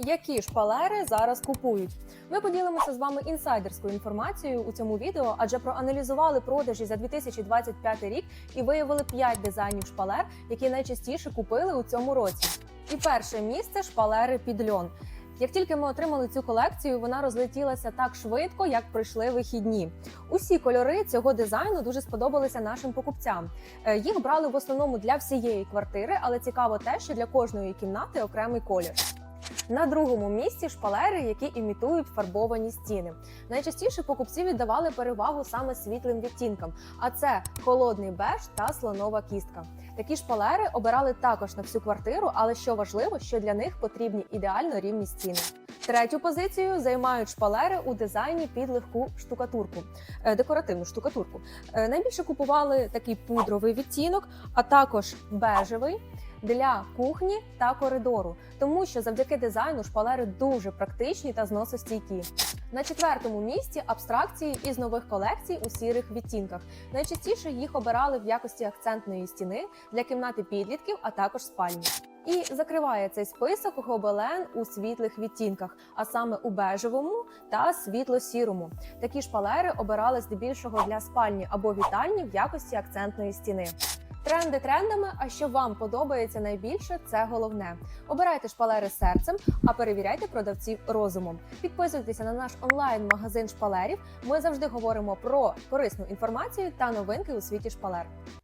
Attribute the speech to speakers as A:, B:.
A: Які шпалери зараз купують? Ми поділимося з вами інсайдерською інформацією у цьому відео, адже проаналізували продажі за 2025 рік і виявили 5 дизайнів шпалер, які найчастіше купили у цьому році. І перше місце шпалери під льон. Як тільки ми отримали цю колекцію, вона розлетілася так швидко, як пройшли вихідні. Усі кольори цього дизайну дуже сподобалися нашим покупцям. Е, Їх брали в основному для всієї квартири, але цікаво те, що для кожної кімнати окремий колір. На другому місці шпалери, які імітують фарбовані стіни. Найчастіше покупці віддавали перевагу саме світлим відтінкам, а це холодний беж та слонова кістка. Такі шпалери обирали також на всю квартиру, але що важливо, що для них потрібні ідеально рівні стіни. Третю позицію займають шпалери у дизайні під легку штукатурку, е, декоративну штукатурку. Е, Найбільше купували такий пудровий відтінок, а також бежевий для кухні та коридору, тому що завдяки дизайну шпалери дуже практичні та зносостійкі. На четвертому місці абстракції із нових колекцій у сірих відтінках. Найчастіше їх обирали в якості акцентної стіни для кімнати підлітків, а також спальні. І закриває цей список гобелен у світлих відтінках, а саме у бежевому та світло-сірому. Такі шпалери обирали здебільшого для спальні або вітальні в якості акцентної стіни. Тренди трендами, а що вам подобається найбільше, це головне. Обирайте шпалери серцем, а перевіряйте продавців розумом. Підписуйтеся на наш онлайн-магазин шпалерів. Ми завжди говоримо про корисну інформацію та новинки у світі шпалер.